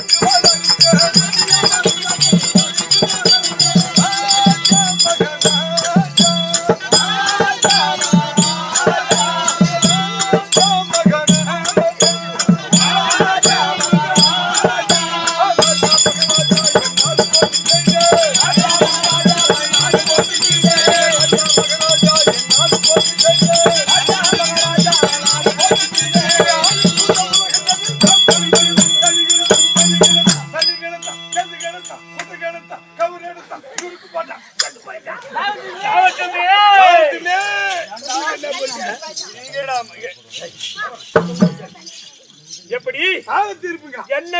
Woo! எப்படி தாளத்தீர்ப்புங்க என்ன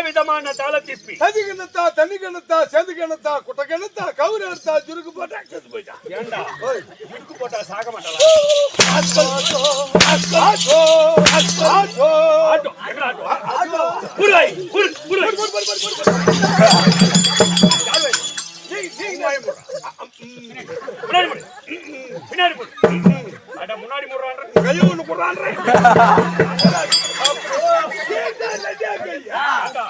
விதமான தாளத்திற்பி ததி கிணத்தா தண்ணி கிணத்தா சேது கிணத்தா குட்டை கிணத்தா கவுரு எடுத்தா சுருக்கு போட்டா செத்து போயிட்டான் ஏண்டா? ஓய். இருக்கு போட்டா சாக மாட்டாளா? ஆட்டோ ஆட்டோ ஆட்டோ எங்கடா ஆட்டோ புரியாய் புரி புரியாய் யார் வை? வாயை மூடுறா. முன்னாடி மூடு. பின்னாடி மூடு. அட முன்னாடி மூடுறான்ற கையை ஒண்ணு போடுறான்றேன் ஆண்டா,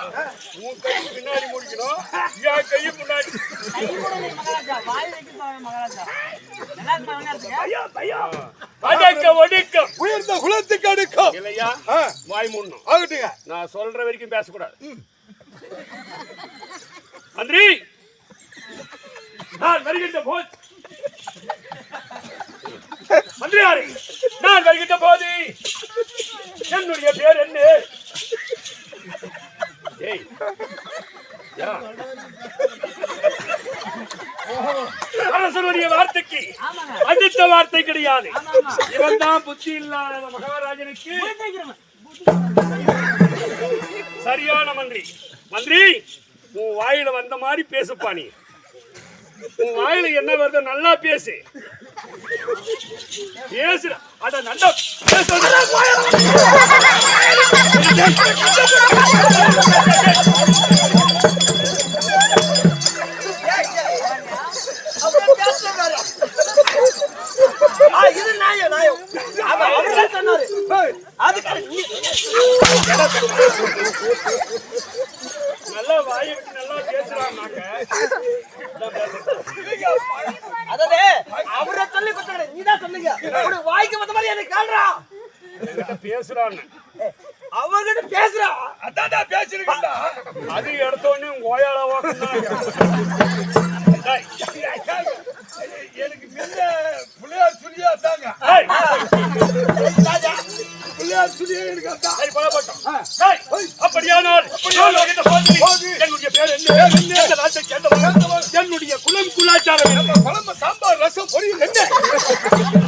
உன் கை பின்னாடி முடிக்கணும் என் கை முன்னாடி ஐயோ ஐயோ அடக்க ஒடுக்கம் உயர்ந்த குலத்துக்கு அடுக்கும் இல்லையா ஆ, வாய் மூடணும் ஆகட்டுங்க நான் சொல்ற வரைக்கும் பேசக்கூடாது மந்திரி நான் வருகின்ற போது மந்திரியாரே நான் வருகின்ற போது என்னுடைய பேர் என்ன? ஏய். அரசனுடைய வார்த்தைக்கு அடுத்த வார்த்தை கிடையாது. இவன் தான் புத்தி இல்லாத மகாராஜனுக்கு சரியான மந்திரி. மந்திரி உன் வாயில வந்த மாதிரி பேசுப்பா நீ. உன் வாயில என்ன வருது நல்லா பேசு பேசு அட நல்லா இது நியாயம், நியாயம். சொன்னாரு. அதுக்கு நீ- நல்லா வாயை விட்டு நல்லா பேசுறான்னாக்க அதாவது, அவரை சொல்லி கொடுத்தாரு. நீதான் சொன்னீங்க. உனக்கு வாய்க்கு வந்த மாதிரி எனக்கு. என்கிட்ட பேசுறான்னு. அவர்கிட்ட பேசுறா. அதான் பேசிருக்கா அது எடுத்தோடனே ஓயால எனக்கு முன்ன புள்ளையார் சுழியா தாங்க. புள்ளையார் சுழியா எனக்கு சரி பலப்பட்டோம். அப்படியானால் என்னுடைய பேர் என்ன? நாட்டை சேர்ந்தவன்? என்னுடைய குலம் குலாச்சாரம் குழம்பு சாம்பார் ரசம் பொரியல் என்ன?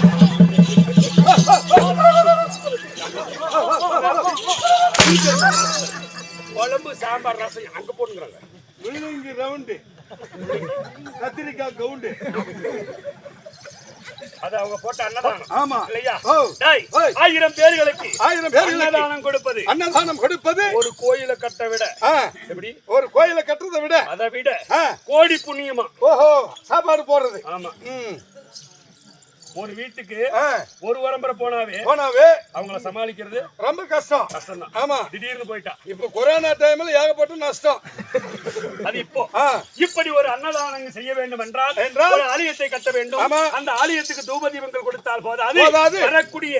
சாம்பார் ரசம் அங்க போட்டுங்கிறாங்க முள்ளங்கி ரவுண்டு. கத்திரிக்காய் கவுண்டு. அது அவங்க போட்ட அன்னதானம். ஆமா. இல்லையா. ஆயிரம் பேர்களுக்கு ஆயிரம் பேர்களுக்கு அன்னதானம் கொடுப்பது. அன்னதானம் கொடுப்பது. ஒரு கோயிலை கட்ட விட. எப்படி? ஒரு கோயிலை கட்டுறதை விட. அதை விட கோடி புண்ணியமா? ஓஹோ சாப்பாடு போடுறது. ஆமா. ம். ஒரு வீட்டுக்கு ஒரு வரம்பரை போனாவே போனாவே அவங்கள சமாளிக்கிறது ரொம்ப கஷ்டம் கஷ்டம்தான் ஆமா திடீர்னு போயிட்டா இப்ப கொரோனா டைம்ல ஏகப்பட்ட நஷ்டம் அது இப்போ இப்படி ஒரு அன்னதானம் செய்ய வேண்டும் என்றால் என்றால்? ஒரு ஆலயத்தை கட்ட வேண்டும். அந்த ஆலயத்துக்கு தூபதீபங்கள் கொடுத்தால் போதாது. வரக்கூடிய.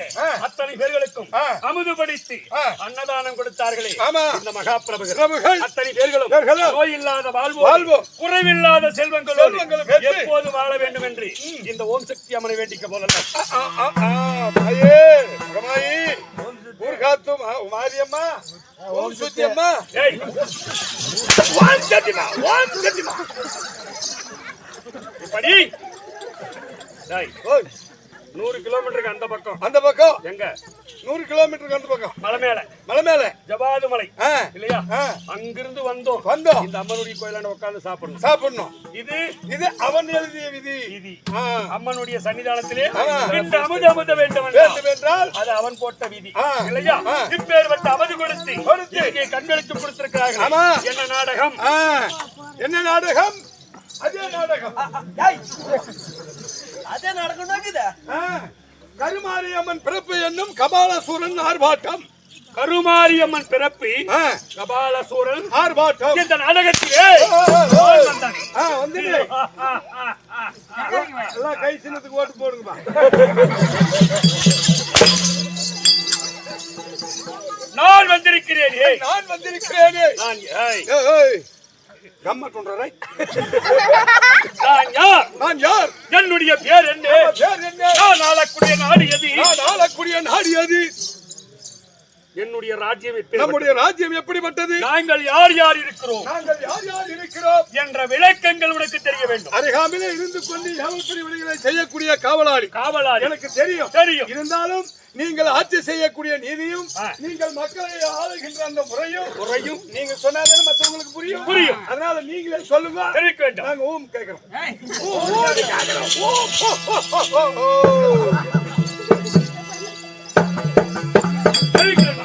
அத்தனை பேர்களுக்கும் ஆ. அமுதுபடுத்தி ஆ. அன்னதானம் கொடுத்தார்களே ஆமா. இந்த மகாபிரபுகள் பிரபுகள் அத்தனை பேர்களும் நோய் இல்லாத வாழ்வோ வாழ்வோ. குறைவில்லாத செல்வங்களோடு எப்போது வாழ வேண்டும் என்று இந்த ஓம் சக்தி அம்மனை வேண்டிக்க ஏய். ஓம் சக்திமா ஓம் சக்திமா இப்படி. டேய், ஓய், நூறு கிலோமீட்டருக்கு அந்த பக்கம். அந்த பக்கம்? எங்க? நூறு கிலோமீட்டருக்கு அந்த பக்கம் மலை மேல மலை மேல. ஜபாது மலை இல்லையா அங்கிருந்து வந்தோம். வந்தோம். இந்த அம்மனுடைய கோயிலாண்ட உட்கார்ந்து சாப்பிடணும். சாப்பிடணும். இது இது அவன் எழுதிய விதி. விதி. அம்மனுடைய சன்னிதானத்திலே அமுது அமுத வேண்டும் வேண்டும் என்றால் அது அவன் போட்ட விதி. இல்லையா. இப்பேற்பட்ட அவதி கொடுத்து கொடுத்து. இங்கே கண்களுக்கு கொடுத்திருக்கிறார்கள். ஆமா. என்ன நாடகம்? என்ன நாடகம்? அதே நாடகம். அதே நடக்கணும் இருக்குது. கருமாரியம்மன் பிறப்பு என்னும் கபாலசூரன் ஆர்ப்பாட்டம். கருமாரியம்மன் பிறப்பு கபாலசூரன் ஆர்ப்பாட்டம். இந்த நாடகத்திலே வந்துடு. எல்லாம் கை சின்னத்துக்கு ஓட்டு போடுங்கப்பா. நான் வந்திருக்கிறேன். நான் வந்திருக்கிறேனே. நான் ஏய், ஏய், ஏய். கம்மட் பண்றாரே. நான் யார்? நான் யார்? என்னுடைய பேர் என்ன? பேர் என்ன? நான் ஆளக்கூடிய நாடு எது? நான் ஆளக்கூடிய நாடு அது என்னுடைய ராஜ்யம்? நம்முடைய ராஜ்யம் எப்படிப்பட்டது? நாங்கள் யார் யார் இருக்கிறோம்? நாங்கள் யார் யார் இருக்கிறோம்? என்ற விளக்கங்கள் உனக்கு தெரிய வேண்டும். அருகாமையிலே இருந்து கொண்டு எவ்வளவு விடுதலை செய்யக்கூடிய காவலாளி. காவலாளி. எனக்கு தெரியும். தெரியும். இருந்தாலும் நீங்கள் ஆட்சி செய்யக்கூடிய நீதியும். நீங்கள் மக்களை ஆளுகின்ற அந்த முறையும் முறையும். நீங்க சொன்னாதானே மத்தவங்களுக்கு புரியும்? புரியும். அதனால நீங்களே சொல்லுங்க. தெரிவிக்க வேண்டும். நாங்க ஓம் கேக்குறோம் ஓ, ஓம் கேக்குறோம். ஓம், ஓ, ஓ, ஓ,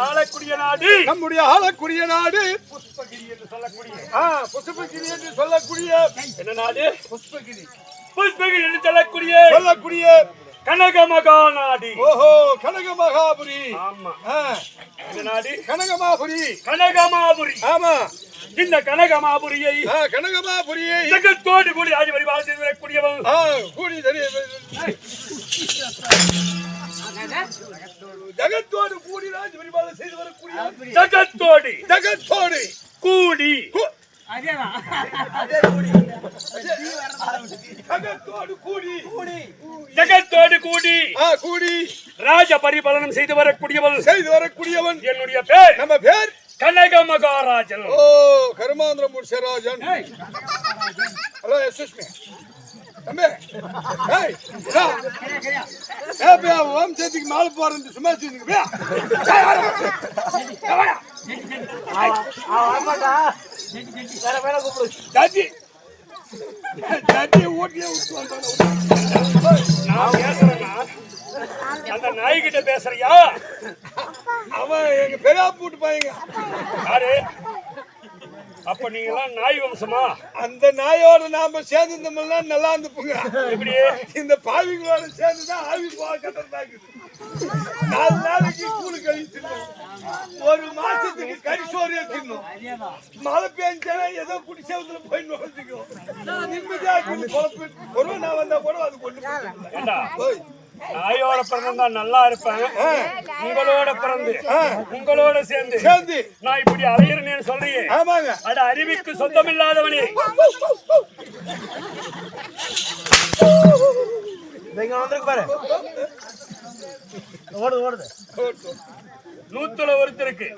ஆளக்கூடிய நாடு. நம்முடைய ஆளக்கூடிய நாடு. புஷ்பகிரி என்று சொல்லக்கூடிய. ஆ, புஷ்பகிரி என்று சொல்லக்கூடிய. என்ன நாடு? புஷ்பகிரி. புஷ்பகிரி என்று சொல்லக்கூடிய. சொல்லக்கூடிய. கனகமகா நாடு. ஓஹோ கனக மகாபுரி. ஆமா. இந்த நாடு? கனகமாபுரி கனகமாபுரி ஆமா. இந்த கனகமாபுரியை கனகமாபுரியை ஜகத்தோடு கூடி ஆதி வழிபாடு செய்து வரக்கூடியவன் கூடி தெரிய ஜகத்தோடு கூடி ராஜ் பரிபாலனை செய்து வரக்கூடிய ஜகத்தோடு. ஜகத்தோடு. கூடி. ஜகத்தோடு கூடி. ஜகத்தோடு கூடி. ஆ, கூடி. ராஜ பரிபாலனம் செய்து வரக்கூடியவன் செய்து வரக்கூடியவன். என்னுடைய பேர். நம்ம பேர்? கனக மகாராஜன் ஓ கருமாந்திரம் முர்ஷராஜன் ஹலோ எஸ்எஸ்மி தம்பி பே வம்சத்துக்கு மாலை போறது சும்மா வாடா. ஜாஜி ஜாஜி ஓட்டியே விட்டு வந்தானே. நான் பேசுறேன்னா அந்த நாய்கிட்ட பேசுறியா? அவன் எங்க பெரியா பூட்டு பையங்க. யாரு? அப்ப நீங்க எல்லாம் நாய் வம்சமா? அந்த நாயோட நாம சேர்ந்துருந்தோம்னா நல்லா இருந்துப்புங்க. எப்படி? இந்த பாவிங்களோட சேர்ந்துதான் ஆவி போக கட்டுறதாக்குது நாலு நாளைக்கு கூலி கழிச்சு ஒரு மாசத்துக்கு கறி சோறு தின்னும் மழை பெஞ்சா ஏதோ குடிசேவத்துல போய் நுழைஞ்சுக்கும். நிம்மதியா பொழப்பு. ஒரு நான் வந்தா கூட அது கொண்டு போயிடுது. நாயோட பிறந்தா நல்லா இருப்பேன். உங்களோட பிறந்து உங்களோட சேர்ந்து. சேர்ந்து. நான் இப்படி அலையிறேன்னு சொல்றியே ஆமாங்க. அட அறிவிக்கு சொந்தமில்லாதவனே. நூத்துல ஒருத்தருக்கு.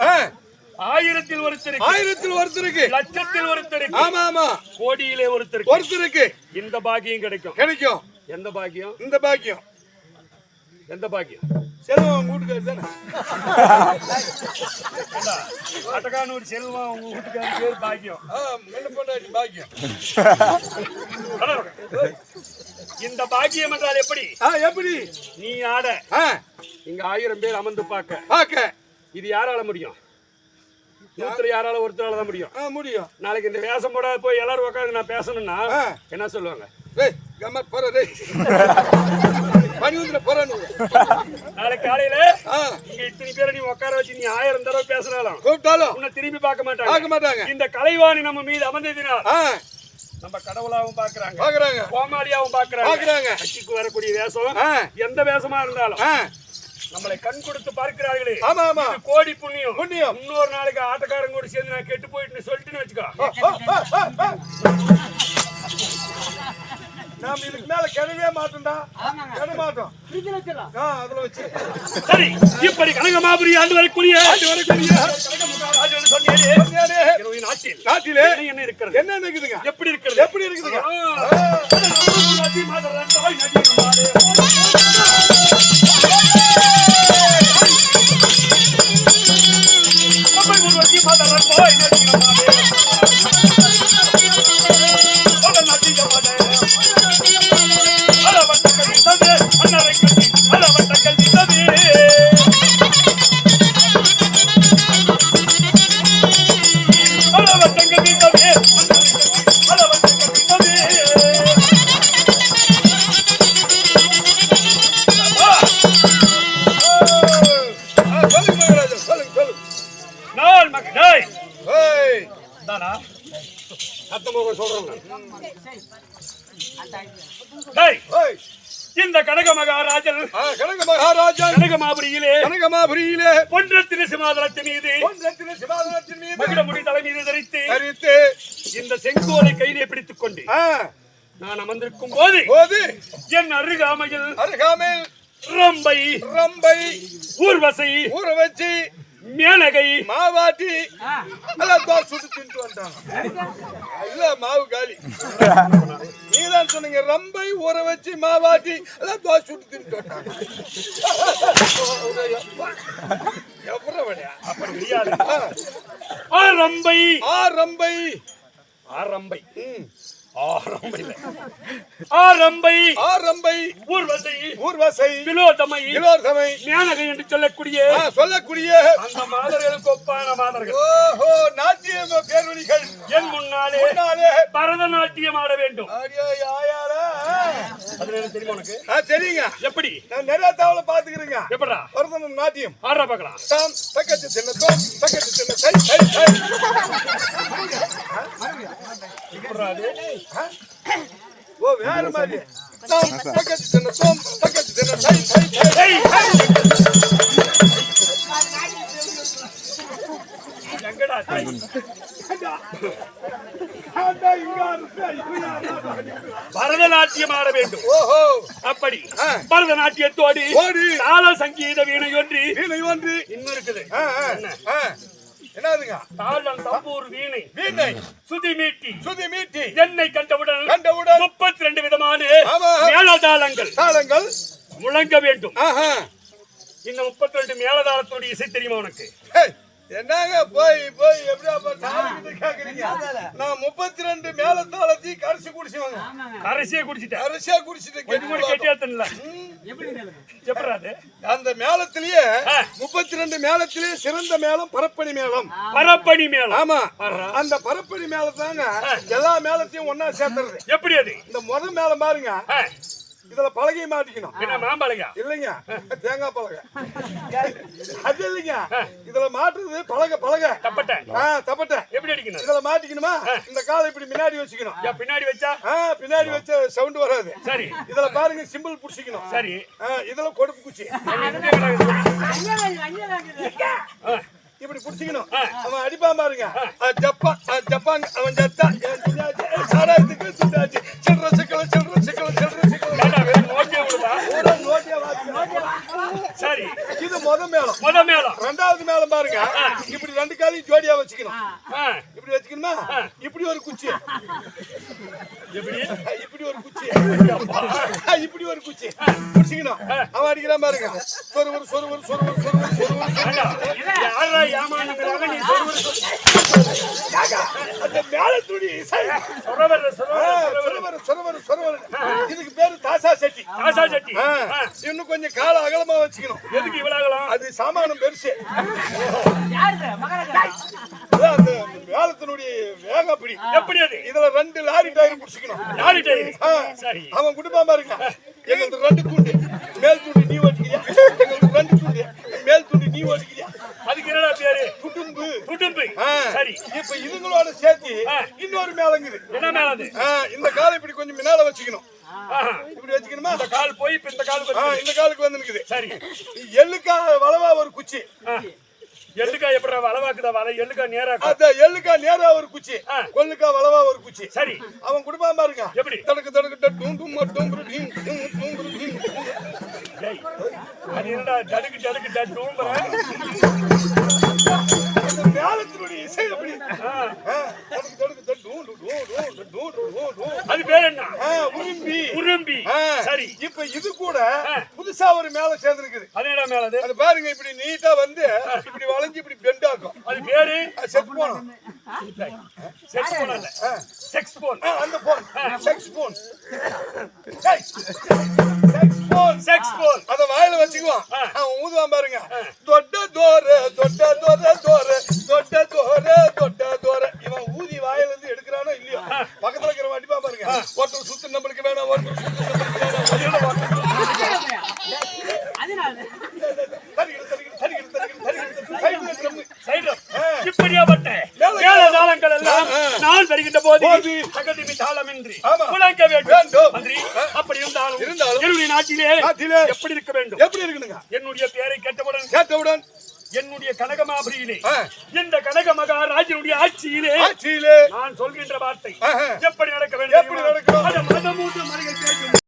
ஆயிரத்தில் ஒருத்தருக்கு. ஆயிரத்தில் ஒருத்தருக்கு. லட்சத்தில் ஒருத்தருக்கு. ஆமா ஆமா. கோடியிலே ஒருத்தருக்கு. ஒருத்தருக்கு. இந்த பாக்கியம் கிடைக்கும். கிடைக்கும். எந்த பாக்கியம்? இந்த பாக்கியம். எந்த பாக்கியம்? செல்வம் வீட்டுக்காரு தானே? அட்டகானூர் செல்வம் உங்க வீட்டுக்காரர் பேர் பாக்கியம். பொண்டாட்டி பாக்கியம். இந்த பாக்கியம் என்றால் எப்படி? எப்படி? நீ ஆட. இங்க ஆயிரம் பேர் அமர்ந்து பார்க்க. பாக்க இது யாரால முடியும்? நூத்துல யாரால ஒருத்தரால தான் முடியும். ஆ முடியும். நாளைக்கு இந்த வேஷம் போட போய் எல்லாரும் உட்காந்து நான் பேசணும்னா. என்ன சொல்லுவாங்க? டேய். கம்மர் போற டேய் பனி வந்து போற நீ நாளைக்கு காலையில இங்க இத்தனை பேரை நீ உட்கார வச்சு நீ ஆயிரம் தடவை பேசினாலும் கூப்பிட்டாலும் உன்னை திரும்பி பார்க்க மாட்டாங்க. பார்க்க மாட்டாங்க. இந்த கலைவாணி நம்ம மீது அமர்ந்ததினால் நம்ம கடவுளாவும் பாக்குறாங்க பாக்குறாங்க கோமாளியாவும் பாக்குறாங்க பாக்குறாங்க கட்சிக்கு வரக்கூடிய வேஷம் எந்த வேஷமா இருந்தாலும் நம்மளை கண் கொடுத்து பார்க்கிறார்களே. ஆமா ஆமா. கோடி புண்ணியம். புண்ணியம். இன்னொரு நாளைக்கு ஆட்டக்காரங்க கூட சேர்ந்து நான் கெட்டு போயிட்டு சொல்லிட்டுன்னு வச்சுக்கோ. நாம இதுக்கு மேல கிடவே மாட்டோம்டா. கிட மாட்டோம். அதுல வச்சு. சரி இப்படி கனகமாபுரி ஆண்டு வரக்கூடிய ஆண்டு வரக்கூடிய நாட்டில் நாட்டிலே என்ன என்ன இருக்கிறது? என்ன இருக்குதுங்க? எப்படி இருக்கிறது? எப்படி இருக்குதுங்க. நதி மாதரன் தாய் நதி மாதரன் தாய் நதி நம்மாலே. மகாராஜன். கனக கனகமாபுரியிலே கனகமாபுரியிலே ஒன்றத்தின சிமாதனத்தின் மீது. ஒன்றத்தின சிவாதனத்தின் மீது. மகிழமுடி தலை மீது தரித்து. தரித்து. இந்த செங்கோலை கையிலே பிடித்துக் கொண்டு நான் அமர்ந்திருக்கும் போது போது. என் அருகாமையில் அருகாமையில் ரம்பை ரம்பை ஊர்வசை ஊற வச்சு மேனகை மாவாட்டி. சுட்டு தின்ட்டு வந்துட்டாங்க இல்ல மாவு காலி. நீதான் சொன்னீங்க ரம்பை ஊற வச்சு மாவாட்டி. எல்லாம் தோசை சுட்டு தின்ட்டு வந்துட்டாங்க எவ்வளவு வழியா? அப்படி முடியாது ஆ, ஆ ரம்பை. ஆ ரம்பை. ஆ ரம்பை. ம். ஆ ரம்பை இல்ல. ஆ ரம்பை ஆ ரம்பை ஊர்வசை. ஊர்வசை. வினோதமை இலோசமை மேனகை என்று சொல்லக்கூடிய சொல்லக்கூடிய. அந்த மாதர்களுக்கு ஒப்பான மாதர்கள். ஓஹோ நாட்டியம் பேர்வழிகள். என் முன்னாலே முன்னாலே. பரதநாட்டியம் ஆட வேண்டும். அடியோ யாயாரா? அதுல எனக்கு தெரியுமா உனக்கு? ஆ தெரியுங்க. எப்படி? நான் நிறைய தகவலை பாத்துக்கிறேங்க எப்படா? பரதனம் நாட்டியம் ஆடுறா பார்க்கலாம். தாம் தக்கத்து சின்ன தோம் தக்கத்து சின்ன சை சை? ஓ வேற மாதிரி சை சை சை எங்கடா. பரதநாட்டியம் ஆட வேண்டும் ஓஹோ அப்படி. பரதநாட்டியத்தோடு ஓடி. தாள சங்கீத வீணை ஒன்று வீணை ஒன்று இன்னும் இருக்குது. என்னதுங்க? தாளம் தம்பூர் வீணை. வீணை. சுதி மீட்டி. சுதி மீட்டி. என்னை கண்டவுடன் கண்டவுடன் முப்பத்தி ரெண்டு விதமான ஆமா. மேளதாளங்கள் தாளங்கள். முழங்க வேண்டும். இந்த முப்பத்தி ரெண்டு மேளதாளத்தோட இசை தெரியுமா உனக்கு? என்னங்க போய் போய் எப்படி அப்ப கேக்குறீங்க? நான் முப்பத்தி ரெண்டு மேலத்தாளத்தி கரிசி குடிச்சுவாங்க. கடைசியா குடிச்சிட்டேன். கரிசியா குடிச்சிட்டு கொஞ்சம் கூட கெட்டி கெட்டியா தண்ணல எப்படி நிலவு? எப்படா அது அந்த மேளத்திலேயே. முப்பத்தி ரெண்டு மேளத்திலேயே சிறந்த மேளம் பரப்பணி மேளம். பரப்பணி மேளம். ஆமா. அந்த பரப்பணி மேளத்தாங்க எல்லா மேளத்தையும் ஒன்னா சேர்த்துறது. எப்படி அது? இந்த முத மேளம் பாருங்க. இதுல பலகை மாட்டிக்கணும். என்ன மாம்பழங்க இல்லைங்க. தேங்காய் பலகை. அது இல்லைங்க. இதுல மாட்டுறது பலகை பலகை. தப்பட்ட. ஆ தப்பட்ட. எப்படி அடிக்கணும்? இதுல மாட்டிக்கணுமா? இந்த காலை இப்படி முன்னாடி வச்சுக்கணும். ஏன் பின்னாடி வச்சா? ஆ பின்னாடி வச்ச சவுண்ட் வராது. சரி. இதுல பாருங்க சிம்பிள் புடிச்சிக்கணும். சரி. இதுல கொடுப்பு குச்சி. அங்கே வாங்கி, அங்கே வாங்குது. ஆ, இப்படி புடிச்சிக்கணும். அவன் அடிப்பான் பாருங்க. ஜப்பான் ஜப்பான் அவன் ஜத்தா. இவன் துணியாச்சு ஏ, சாராயத்துக்கு முத மேளம். முத மேளம். ரெண்டாவது மேளம் பாருங்க. இப்படி ரெண்டு காலையும் ஜோடியா வச்சுக்கணும். இப்படி வச்சுக்கணுமா? இப்படி ஒரு குச்சி. இப்படி ஒரு குச்சி. இப்படி ஒரு குச்சி. புடிச்சிக்கணும் அவன் அடிக்கிறான் பாருங்க. சொருவர் சொருவர் சொருவர் சொருவர் சொருவர் யாரா ஏமாந்துக்கிறாங்க நீ சொல்வது சொல். அந்த மேல துணி இசை சொல்ல வர்ற, இதுக்கு பேரு தாசா செட்டி தாசா சட்டி ஆ, இன்னும் கொஞ்சம் கால அகலமா வச்சுக்கணும் எதுக்கு இவ்வளவு அகலம்? அது சாமானம் பெருசு அந்த வேலத்தினுடைய வேகம் அப்படி எப்படி அது இதுல ரெண்டு லாரி டயர் புடிச்சுக்கணும் லாரி டயர் ஆ, சரி அவன் குடும்பமா இருக்க எங்களுக்கு ரெண்டு தூண்டு மேல் துண்டு நீ ஓட்டிக்கிறியா எங்களுக்கு ரெண்டு துண்டு மேல் துண்டு நீ ஓட்டிக்கிறியா என்னடா பேரு? குடும்பு குடும்பு சரி. இப்ப இதுங்களோட சேர்த்து. இன்னொரு மேலங்குது என்ன மேல அது? ஆ, இந்த காலை இப்படி கொஞ்சம் முன்னால வச்சுக்கணும். இப்படி வச்சுக்கணுமா? இந்த கால் போய் இப்ப இந்த கால் ஆ, வருது. இந்த காலுக்கு வந்து நிக்குது. சரி. எள்ளுக்கா வளவா ஒரு குச்சி? ஆ. எள்ளுக்காய் எப்படி வளவாக்குதா வள எள்ளுக்காய் நேரா அந்த எள்ளுக்கா நேரா ஒரு குச்சி. கொல்லுக்கா வளவா ஒரு குச்சி. சரி. அவன் குடும்பமா இருக்கான் எப்படி? தடக்கு தடக்கு டும் டும் ம டும் டீம் டும் அது என்னடா ஜடுக்கு ஜடுக்கு ஜடு இந்த மேளத்தினுடைய இசை அப்படி அது பேர் என்ன? உரும்பி. உரும்பி. சரி. இப்ப இது கூட புதுசா ஒரு மேல சேர்ந்திருக்குது. அது என்ன மேல அது? பாருங்க இப்படி நீட்டா வந்து இப்படி வளைஞ்சு இப்படி பெண்ட் அது பேரு? செக் போன் செக்ஸ் போன் இல்ல செக்ஸ் போன் அந்த போன் செக்ஸ் போன் செக்ஸ் போல் செக்ஸ் போல் அத வாயில வச்சுக்குவான் அவன் ஊதுவான் பாருங்க தொட்ட தோறு தொட்ட தோற தோறு தொட்ட தோறு தொட்ட தோறு இவன் ஊதி வாயில இருந்து எடுக்கிறானோ இல்லையோ பக்கத்துல இருக்கிற அடிப்பான் பாருங்க ஒருத்தர் சுத்து நம்மளுக்கு வேணும் ஒருத்தர் சுத்து நம்மளுக்கு வேணும் இப்படியாப்பட்ட வேலை காலங்கள் எல்லாம் நான் வருகின்ற போது அகதிமி தாளமின்றி உலக என்னுடைய நாட்டிலே நாட்டிலே எப்படி இருக்க வேண்டும்? எப்படி இருக்குனுங்க என்னுடைய பெயரை கேட்டவுடன் கேட்டவுடன் என்னுடைய கனகமாபுரியிலே. இந்த கனக மகாராஜனுடைய ஆட்சியிலே ஆட்சியிலே நான் சொல்கின்ற வார்த்தை